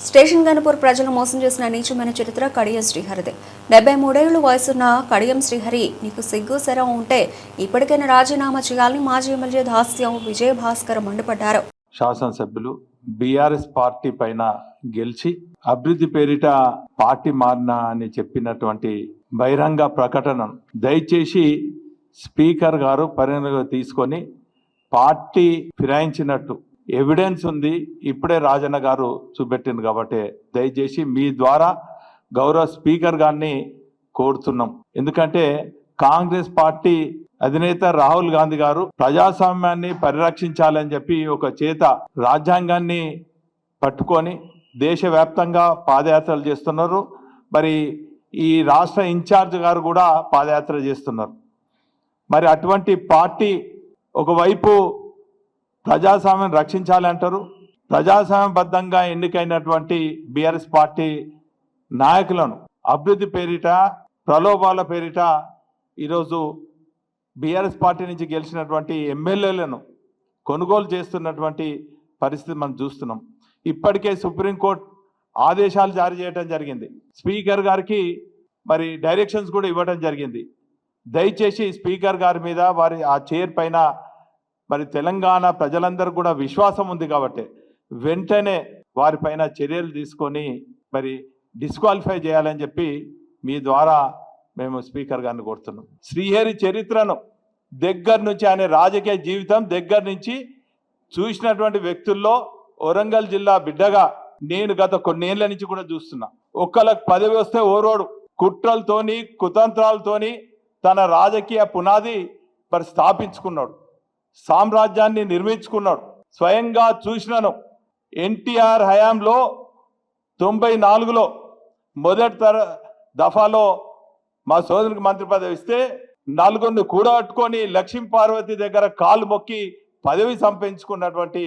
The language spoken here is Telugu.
స్టేషన్ గణపూర్ ప్రజలు మోసం చేసిన నీచమైన చరిత్ర కడియం శ్రీహరిదే. డెబ్బై మూడేళ్ళు వయసున్న కడియం శ్రీహరి నీకు సిగ్గు శరం ఉంటే ఇప్పటికైనా రాజీనామా చేయాలని మాజీ ఎమ్మెల్యే దాస్యం విజయ భాస్కర్ మండిపడ్డారు. శాసనసభ్యులు బీఆర్ఎస్ పార్టీ పైన గెలిచి అభివృద్ధి పేరిట పార్టీ మారినా అని చెప్పినటువంటి బహిరంగ ప్రకటనను దయచేసి స్పీకర్ గారు పరిగణలోకి తీసుకొని పార్టీ ఫిరాయించినట్టు ఎవిడెన్స్ ఉంది. ఇప్పుడే రాజన్న గారు చూపెట్టింది కాబట్టి దయచేసి మీ ద్వారా గౌరవ స్పీకర్ గారిని కోరుతున్నాం. ఎందుకంటే కాంగ్రెస్ పార్టీ అధినేత రాహుల్ గాంధీ గారు ప్రజాస్వామ్యాన్ని పరిరక్షించాలని చెప్పి ఒక చేత రాజ్యాంగాన్ని పట్టుకొని దేశవ్యాప్తంగా పాదయాత్రలు చేస్తున్నారు. మరి ఈ రాష్ట్ర ఇన్ఛార్జ్ గారు కూడా పాదయాత్ర చేస్తున్నారు. మరి అటువంటి పార్టీ ఒకవైపు ప్రజాస్వామ్యం రక్షించాలి అంటారు. ప్రజాస్వామ్యబద్ధంగా ఎన్నికైనటువంటి బీఆర్ఎస్ పార్టీ నాయకులను అభివృద్ధి పేరిట ప్రలోభాల పేరిట ఈరోజు బీఆర్ఎస్ పార్టీ నుంచి గెలిచినటువంటి ఎమ్మెల్యేలను కొనుగోలు చేస్తున్నటువంటి పరిస్థితి మనం చూస్తున్నాం. ఇప్పటికే సుప్రీంకోర్టు ఆదేశాలు జారీ చేయడం జరిగింది. స్పీకర్ గారికి మరి డైరెక్షన్స్ కూడా ఇవ్వడం జరిగింది. దయచేసి స్పీకర్ గారి మీద వారి ఆ చైర్ పైన మరి తెలంగాణ ప్రజలందరూ కూడా విశ్వాసం ఉంది కాబట్టి వెంటనే వారిపైన చర్యలు తీసుకొని మరి డిస్క్వాలిఫై చేయాలని చెప్పి మీ ద్వారా మేము స్పీకర్ గారిని కోరుతున్నాం. శ్రీహరి చరిత్రను దగ్గర నుంచి ఆయన రాజకీయ జీవితం దగ్గర నుంచి చూసినటువంటి వ్యక్తుల్లో వరంగల్ జిల్లా బిడ్డగా నేను గత కొన్నేళ్ళ నుంచి కూడా చూస్తున్నా. ఒక్కళ్ళకి పదవి వస్తే ఓరోడు కుట్రలతోని కుతంత్రాలతోని తన రాజకీయ పునాది మరి స్థాపించుకున్నాడు. సామ్రాజ్యాన్ని నిర్మించుకున్నాడు. స్వయంగా చూసినాను. ఎన్టీఆర్ హయాంలో తొంభై నాలుగులో మొదటి తర దఫాలో మా సోదరునికి మంత్రి పదవి ఇస్తే నలుగురిని కూడగట్టుకొని లక్ష్మీ పార్వతి దగ్గర కాలు మొక్కి పదవి సంపించుకున్నటువంటి